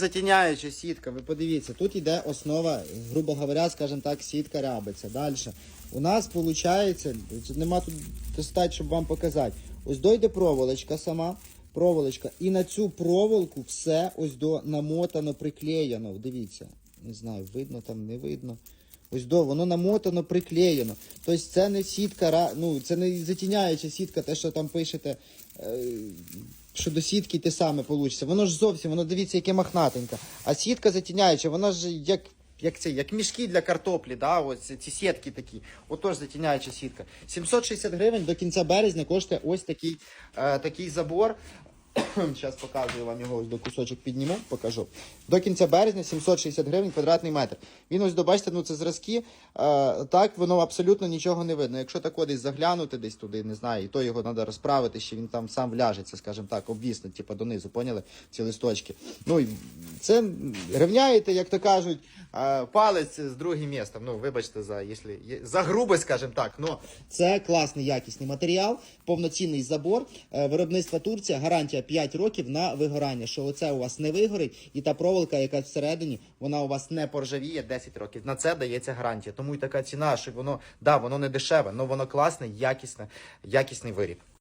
Затіняюча сітка, ви подивіться, тут йде основа, грубо говоря, скажімо так, сітка рябиться. Далі. У нас виходить, нема тут достатньо, щоб вам показати. Ось дойде проволочка сама, проволочка, і на цю проволоку все ось до намотано, приклеєно. Дивіться, не знаю, видно там, не видно. Ось до, воно намотано, приклеєно. Тобто це не сітка, ну, це не затіняюча сітка, те, що там пишете. Е, що до сітки те саме вийде. Воно ж зовсім, воно дивіться, яке махнатеньке. А сітка затіняюча, вона ж як, як це, як мішки для картоплі, да? ось ці сітки такі. Отож затіняюча сітка. 760 гривень до кінця березня коштує ось такий, е, такий забор. Зараз показую вам його ось до кусочок підніму, покажу. До кінця березня 760 гривень квадратний метр. Він ось добачте, ну це зразки. Е, так воно абсолютно нічого не видно. Якщо так десь заглянути десь туди, не знаю, і то його треба розправити, ще він там сам вляжеться, скажімо так, обвісне, типу донизу, поняли? Ці листочки. Ну це рівняєте, як то кажуть, е, палець з другим містом. Ну, вибачте за, якщо, за грубость, скажімо так. Ну, це класний якісний матеріал, повноцінний забор. Е, Виробництва Турція, гарантія 5 років на вигорання. Що оце у вас не вигорить, і та проволока, яка всередині, вона у вас не поржавіє 10 років. На це дається гарантія. Тому і така ціна, що воно, да, воно не дешеве, але воно класне, якісне, якісний виріб.